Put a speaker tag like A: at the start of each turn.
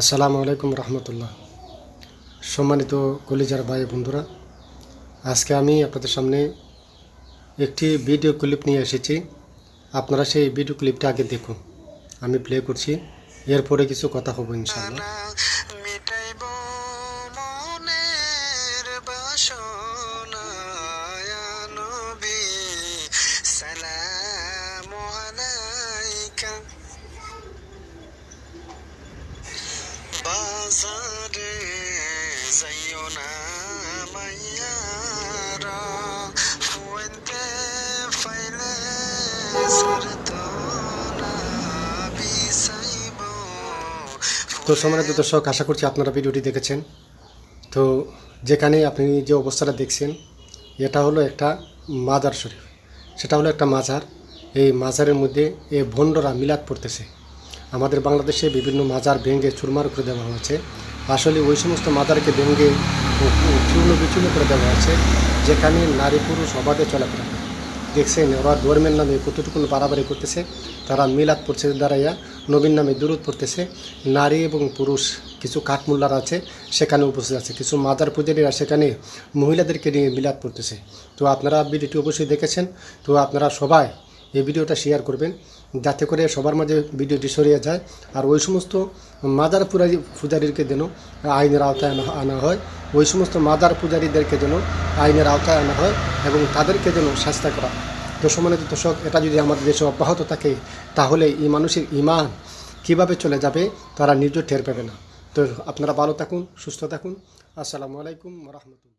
A: আসসালামু আলাইকুম রহমতুল্লাহ। সম্মানিত কলিজার ভাই বন্ধুরা, আজকে আমি আপনাদের সামনে একটি ভিডিও ক্লিপ নিয়ে এসেছি। আপনারা সেই ভিডিও ক্লিপটা আগে দেখুন, আমি প্লে করছি, এরপরে কিছু কথা হবে ইনশাআল্লাহ।
B: সালামু বাজারে যাইও না মাইয়ারা। ফাইলে
A: তো সম্মানিত দর্শক আশা করছি আপনারা ভিডিওটি দেখেছেন। তো যেখানে আপনি যে অবস্থাটা দেখছেন, এটা হলো একটা মাজার শরীফ। সেটা হলো একটা মাজার। এই মাজারের মধ্যে এই ভণ্ডরা মিলাদ পড়তেছে। আমাদের বাংলাদেশে বিভিন্ন মাজার ভেঙে চুরমার করে দেওয়া হয়েছে। আসলে ওই সমস্ত মাজারকে ভেঙে চূর্ণ বিচূর্ণ করে দেওয়া হয়েছে, যেখানে নারী পুরুষ অবাধে চলাফেরা দেখছেন, ওরা ধর্মের নামে কতটুকু বাড়াবাড়ি করতেছে, তারা মিলাদ পড়ছে দাঁড়াইয়া নবীন নামে দূরত পড়তেছে। নারী এবং পুরুষ কিছু কাঠমুল্লার আছে, সেখানে উপস্থিত আছে। কিছু মাদার পূজারীরা সেখানে মহিলাদেরকে নিয়ে মিলাদ পড়তেছে। তো আপনারা ভিডিওটি অবশ্যই দেখেছেন। তো আপনারা সবাই এই ভিডিওটা শেয়ার করবেন, যাতে করে সবার মাঝে ভিডিওটি সরিয়ে যায়। আর ওই সমস্ত মাদার পূজারি পূজারীকে যেন আইনের আওতায় আনা হয়, ওই সমস্ত মাদার পূজারীদেরকে যেন আইনের আওতায় আনা হয় এবং তাদেরকে যেন শাস্তা করা। তো সম্মানিত দর্শক, এটা যদি আমাদের দেশে অব্যাহত থাকে, তাহলে এই মানুষের ইমান কীভাবে চলে যাবে, তারা নিজেও টের পাবে না। তো আপনারা ভালো থাকুন, সুস্থ থাকুন। আসসালামু আলাইকুম রহমতুল্লাহ।